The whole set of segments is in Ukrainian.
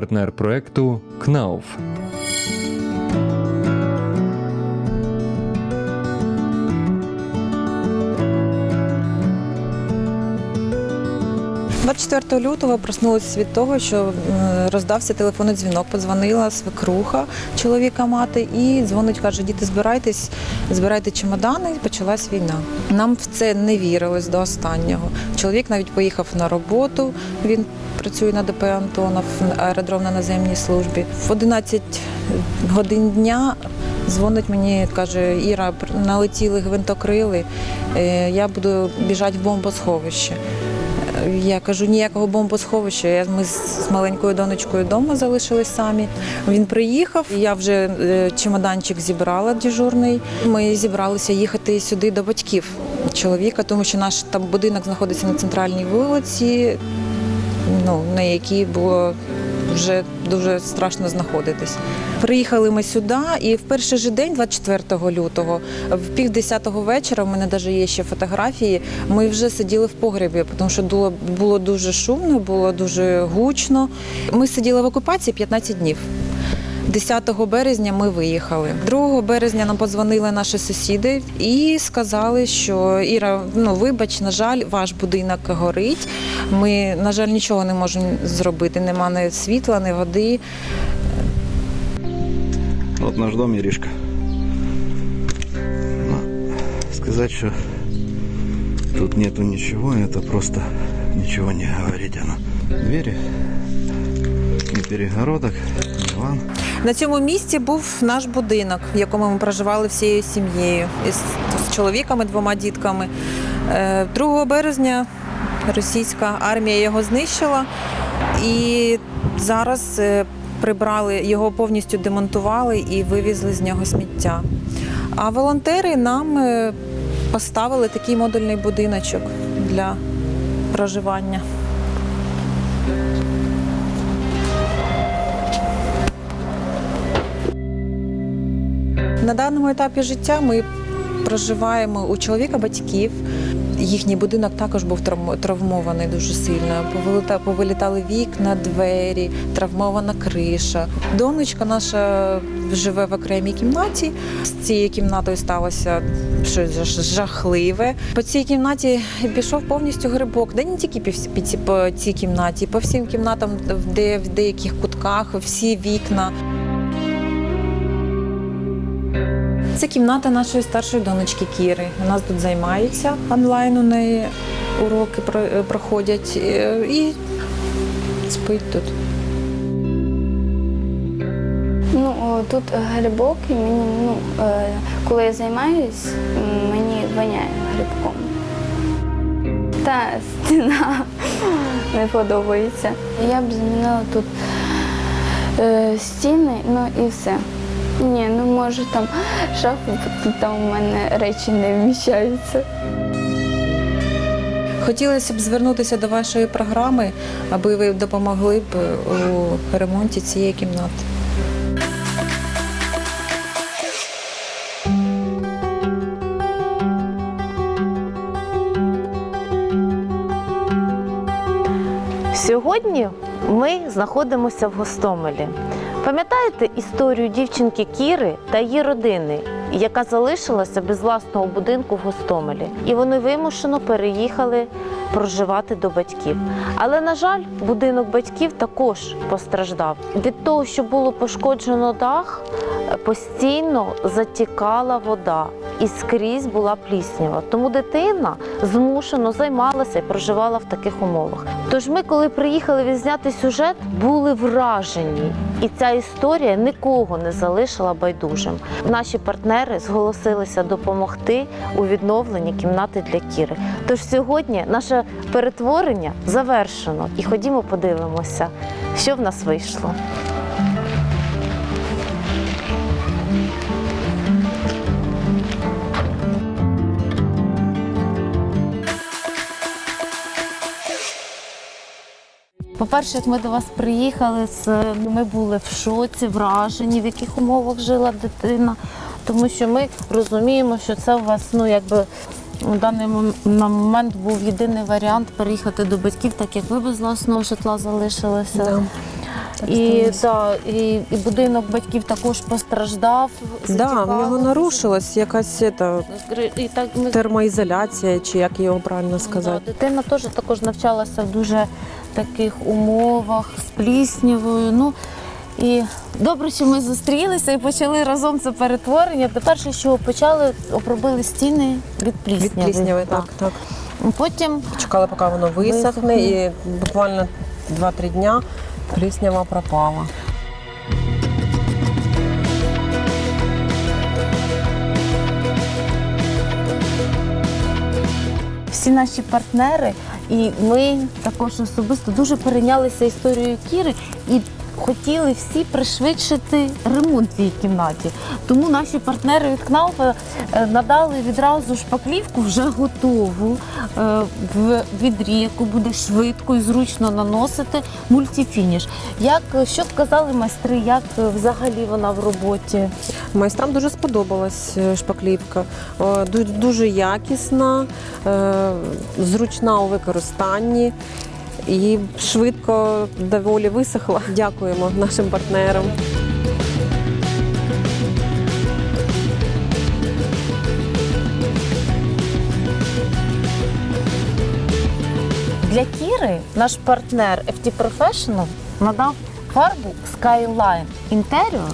партнер проекту КНАУФ. – 24 лютого проснулася від того, що е, роздався телефонний дзвінок. Подзвонила свекруха чоловіка мати і дзвонить, каже: діти, збирайтесь, збирайте чемодани. Почалась війна. Нам в це не вірилось до останнього. Чоловік навіть поїхав на роботу. Він працює на ДП Антонов, аеродром на наземній службі. В 11 годин дня дзвонить мені, каже: Іра, налетіли гвинтокрили. е, Я буду біжати в бомбосховище. Я кажу, ніякого бомбосховища. Ми з з маленькою донечкою вдома залишились самі. Він приїхав, я вже е, чемоданчик зібрала дежурний. Ми зібралися їхати сюди до батьків чоловіка, тому що наш там будинок знаходиться на центральній вулиці, ну, на якій було вже дуже страшно знаходитись. Приїхали ми сюди, і в перший же день, 24 лютого, в пів десятого вечора, у мене навіть є ще фотографії. Ми вже сиділи в погребі, тому що було, було дуже шумно, було дуже гучно. Ми сиділи в окупації 15 днів. 10 березня ми виїхали. 2 березня нам подзвонили наші сусіди і сказали, що Іра, ну вибач, на жаль, ваш будинок горить. Ми, на жаль, нічого не можемо зробити. Нема ні світла, ні води. Вот наш дом, Иришка. Но сказать, что тут нету ничего, это просто ничего не говорить. Двери, ни перегородок, ни. На цьому місці був наш будинок, в якому ми проживали всією сім'єю з чоловіками, двома дітками. Е, 2 березня російська армія його знищила, і зараз е, прибрали його повністю демонтували і вивезли з нього сміття. А волонтери нам е, поставили такий модульний будиночок для проживання. На даному етапі життя ми проживаємо у чоловіка батьків. Їхній будинок також був травмований дуже сильно. Повиліта- Повилітали вікна, двері, травмована криша. Донечка наша живе в окремій кімнаті. З цією кімнатою сталося щось жах- жахливе. По цій кімнаті пішов повністю грибок. Де не тільки по цій кімнаті, по всім кімнатам, де в деяких кутках, всі вікна. Це кімната нашої старшої донечки Кіри. У нас тут займаються онлайн. У неї уроки е, проходять е, і спить тут. Ну, тут грибок, і мені, ну, е, коли я займаюсь, мені воняє грибком. Та стіна не подобається. Я б замінила тут стіни, ну і все. Ні, ну може там шафу, бо там у мене речі не вміщаються. Хотілося б звернутися до вашої програми, аби ви допомогли б у ремонті цієї кімнати. Сьогодні ми знаходимося в Гостомелі. Пам'ятаєте історію дівчинки Кіри та її родини, яка залишилася без власного будинку в Гостомелі, і вони вимушено переїхали проживати до батьків. Але на жаль, будинок батьків також постраждав. Від того, що було пошкоджено дах, постійно затікала вода і скрізь була пліснява. Тому дитина змушено займалася і проживала в таких умовах. Тож ми, коли приїхали відзняти сюжет, були вражені, і ця історія нікого не залишила байдужим. Наші партнери зголосилися допомогти у відновленні кімнати для Кіри. Тож сьогодні перетворення завершено, і ходімо подивимося, що в нас вийшло. По-перше, як ми до вас приїхали, ми були в шоці, вражені, в яких умовах жила дитина. Тому що ми розуміємо, що це у вас, ну якби у даний мом- момент був єдиний варіант переїхати до батьків, так як ви без власного житла залишилися. І, да, і, і будинок батьків також постраждав. Да, в нього нарушилась якась ета, І так ми термоізоляція, чи як його правильно Да, дитина теж також навчалася в дуже таких умовах з пліснявою. Ну і добре, що ми зустрілися і почали разом це перетворення. Тепер ще що почали обробили стіни від Від плісняви. плісняви, так, так. Потім Чекали, поки воно висохне, і буквально 2-3 дня пліснява пропала. всі наші партнери, і ми також особисто дуже перейнялися історією Кіри і хотіли всі пришвидшити ремонт в її кімнаті. Тому наші партнери від КНАУФа е, надали відразу шпаклівку вже готову е, в відрі, яку буде швидко і зручно наносити мультифініш. Як що сказали майстри, як взагалі вона в роботі? Майстрам дуже сподобалась е, шпаклівка. Дуже якісна, зручна у використанні і швидко доволі висохла. Дякуємо нашим партнерам. Для Кіри наш партнер FT Professional надав фарбу Skyline Interior,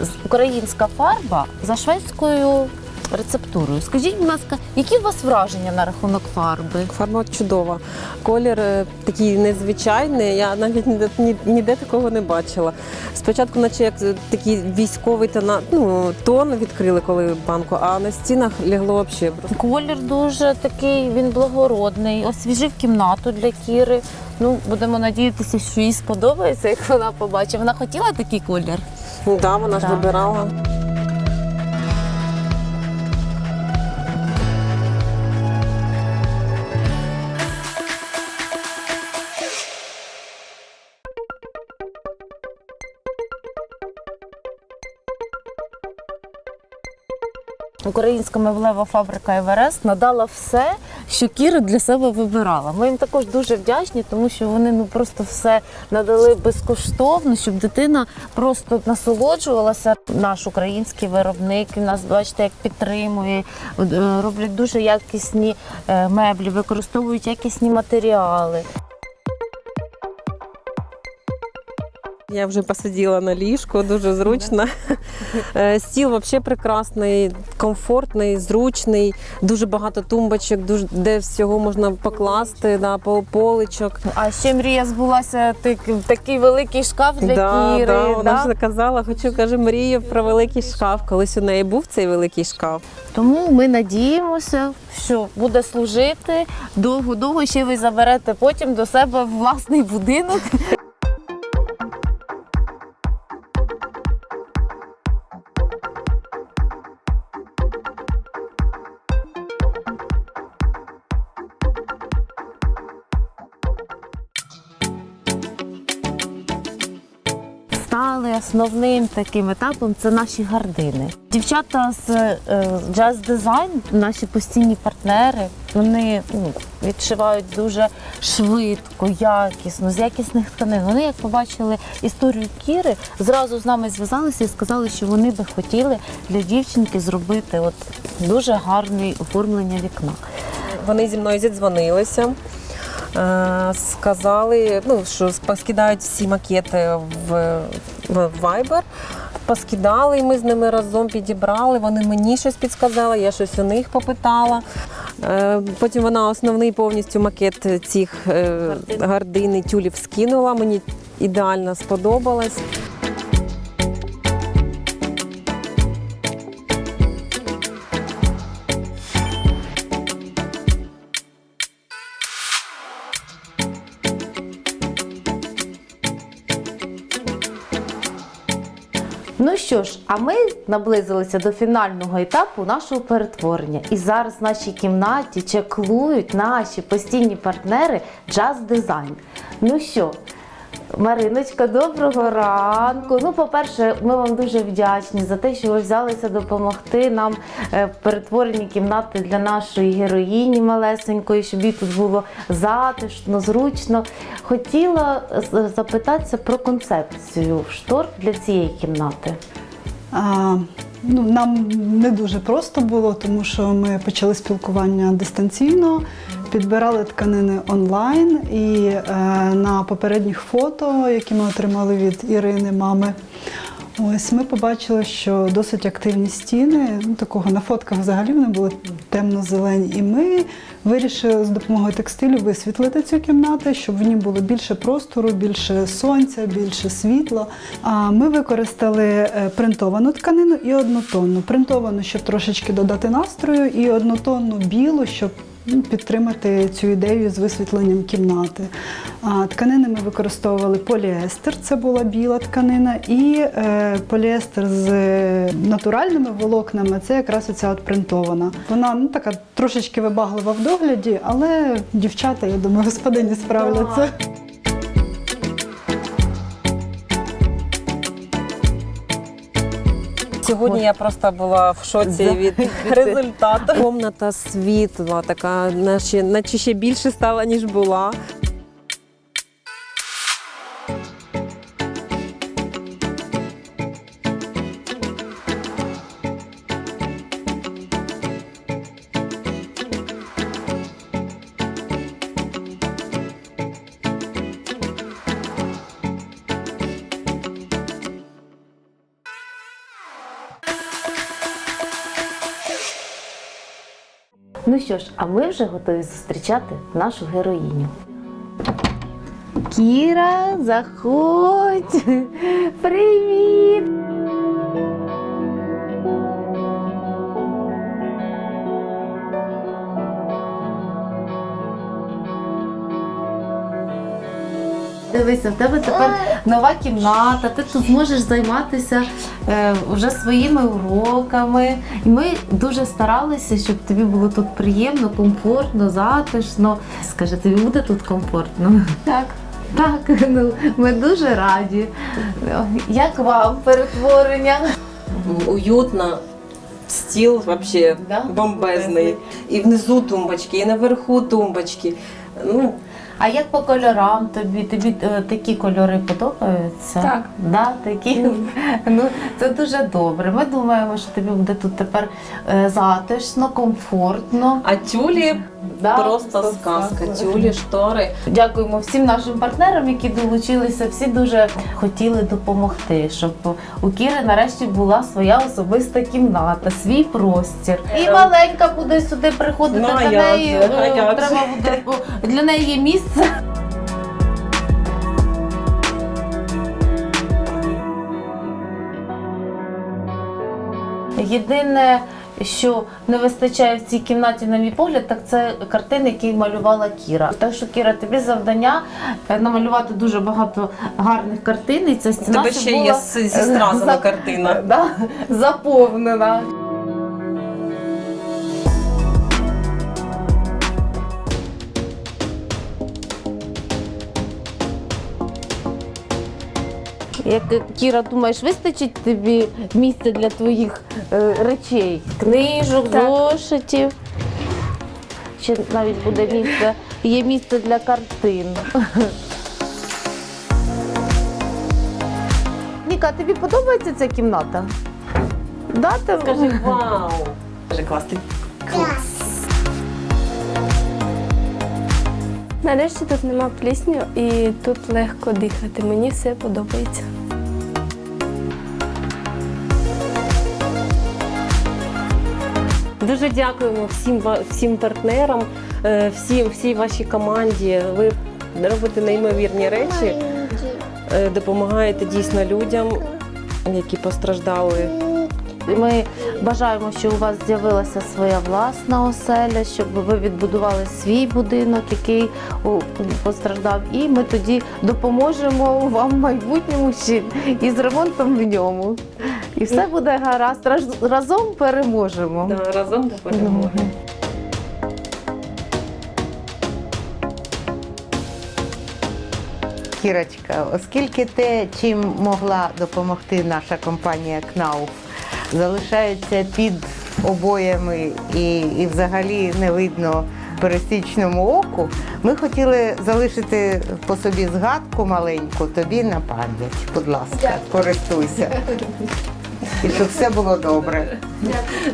з- українська фарба за шведською рецептурою. Скажіть, будь ласка, які у вас враження на рахунок фарби? Фарба чудова. Колір е, такий незвичайний. Я навіть ніде, ні- ніде такого не бачила. Спочатку, наче як е, такий військовий тона, ну, тон відкрили, коли банку, а на стінах лягло взагалі. Колір дуже такий, він благородний, освіжив кімнату для Кіри. Ну, будемо надіятися, що їй сподобається, як вона побачить. Вона хотіла такий колір. Да, вона ж Так. вибирала. Українська меблева фабрика Еверест надала все, що Кіра для себе вибирала. Ми їм також дуже вдячні, тому що вони ну просто все надали безкоштовно, щоб дитина просто насолоджувалася. Наш український виробник нас бачите, як підтримує, е, роблять дуже якісні е, меблі, використовують якісні матеріали. Я вже посиділа на ліжку, дуже зручно. Е, Стіл взагалі прекрасний, комфортний, зручний, дуже багато тумбочок, дуже, де всього можна покласти, да, по- поличок. А ще мрія збулася так- такий великий шкаф для да, Кіри. да, вона да? ж казала, хочу, каже, мрію про великий шкаф. Колись у неї був цей великий шкаф. Тому ми надіємося, що буде служити довго-довго. Ще ви заберете потім до себе в власний будинок. Основним таким етапом це наші гардини. Дівчата з е, Jazz Design, наші постійні партнери, вони ну, відшивають дуже швидко, якісно, з якісних тканин. Вони, як побачили історію Кіри, зразу з нами зв'язалися і сказали, що вони би хотіли для дівчинки зробити от дуже гарне оформлення вікна. Вони зі мною зідзвонилися. е, Сказали, ну, що поскидають всі макети в, в Viber. Поскидали, і ми з ними разом підібрали. Вони мені щось підсказали, я щось у них попитала. Е, Потім вона основний повністю макет цих е, Гардин. гардин і тюлів скинула. Мені ідеально сподобалось. Що ж, а ми наблизилися до фінального етапу нашого перетворення. І зараз в нашій кімнаті чеклують наші постійні партнери Jazz Design. Ну що, Мариночка, доброго ранку. Ну, по-перше, ми вам дуже вдячні за те, що ви взялися допомогти нам е, в перетворенні кімнати для нашої героїні малесенької, щоб їй тут було затишно, зручно. Хотіла запитатися про концепцію штор для цієї кімнати. А, ну, нам не дуже просто було, тому що ми почали спілкування дистанційно, підбирали тканини онлайн, і е, на попередніх фото, які ми отримали від Ірини, мами. Ось ми побачили, що досить активні стіни. Ну, такого на фотках взагалі вони були темно-зелені. І ми вирішили з допомогою текстилю висвітлити цю кімнату, щоб в ній було більше простору, більше сонця, більше світла. А ми використали е, принтовану тканину і однотонну. Принтовану, щоб трошечки додати настрою, і однотонну білу, щоб підтримати цю ідею з висвітленням кімнати. Тканини ми використовували поліестер, це була біла тканина, і е, поліестер з е, натуральними волокнами це якраз оця от принтована. Вона ну, така трошечки вибаглива в догляді, але дівчата, я думаю, господині справляться. Сьогодні я просто була в шоці від результату. Комната світла, така, наче, наче ще більше стала, ніж була. Що ж, а ми вже готові зустрічати нашу героїню. Кіра, заходь! Привіт! Дивися, в тебе тепер нова кімната, ти тут зможеш займатися е, вже своїми уроками. І ми дуже старалися, щоб тобі було тут приємно, комфортно, затишно. Скажи, тобі буде тут комфортно? Так. Так, ну ми дуже раді. Як вам перетворення? Уютно. Стіл вообще Да? бомбезний. І внизу тумбочки, і наверху тумбочки. Ну, А як по кольорам тобі? Тобі е, такі кольори подобаються? Так. Да, такі? Ну, це дуже добре. Ми думаємо, що тобі буде тут тепер е, затишно, комфортно. а тюлі Да, просто сказка. Тюлі, штори. Дякуємо всім нашим партнерам, які долучилися. Всі дуже хотіли допомогти, щоб у Кіри нарешті була своя особиста кімната, свій простір. І маленька буде сюди приходити. Ну, а для неї е, треба буде для неї є місце. Єдине, що не вистачає в цій кімнаті, на мій погляд, так це картини, які малювала Кіра. Так що, Кіра, тобі завдання е, намалювати дуже багато гарних картин, і ця стіна тебе ще була, є зістразана е, картина. Да, заповнена. Як Кіра, думаєш, вистачить тобі місця для твоїх е, речей? Книжок, зошитів. Ще навіть буде місце, є місце для картин. Ніка, тобі подобається ця кімната? Да, ти... Скажи, вау! Скажи, клас, ти клас. Нарешті тут нема плісню і тут легко дихати. Мені все подобається. Дуже дякуємо всім всім партнерам, е, всім, всій вашій команді. Ви робите неймовірні речі, е, допомагаєте дійсно людям, які постраждали. Ми бажаємо, що у вас з'явилася своя власна оселя, щоб ви відбудували свій будинок, який постраждав. І ми тоді допоможемо вам в майбутньому ще із ремонтом в ньому. І все буде гаразд. Раз- Разом переможемо. Да, разом до перемоги. Кірочка, оскільки те, чим могла допомогти наша компанія КНАУФ, залишається під обоями і, і взагалі не видно пересічному оку, ми хотіли залишити по собі згадку маленьку тобі на пам'ять. Будь ласка, користуйся. І щоб все було добре.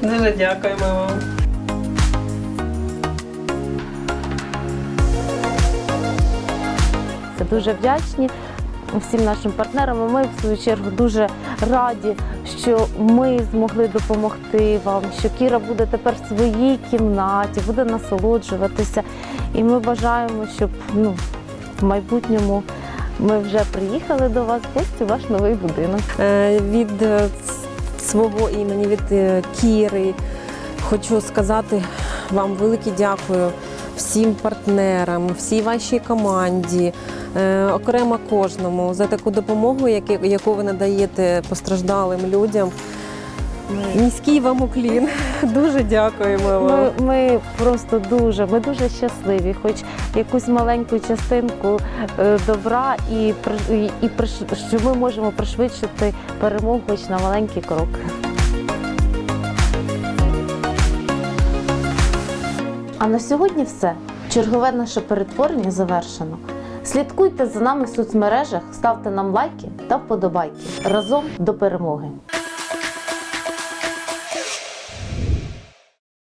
Дуже дякуємо вам. Це дуже вдячні всім нашим партнерам. І Ми в свою чергу дуже раді, що ми змогли допомогти вам, що Кіра буде тепер в своїй кімнаті, буде насолоджуватися. І ми бажаємо, щоб ну, в майбутньому ми вже приїхали до вас в гості ваш новий будинок. Е, Від е, свого імені, від е, Кіри, хочу сказати вам велике дякую всім партнерам, всій вашій команді, е, окремо кожному за таку допомогу, яку ви надаєте постраждалим людям. Низький вам уклін. Дуже дякуємо вам. Ми, ми просто дуже, ми дуже щасливі, хоч якусь маленьку частинку е, добра, і, і, що ми можемо пришвидшити перемогу хоч на маленький крок. А на сьогодні все. Чергове наше перетворення завершено. Слідкуйте за нами в соцмережах, ставте нам лайки та вподобайки. Разом до перемоги.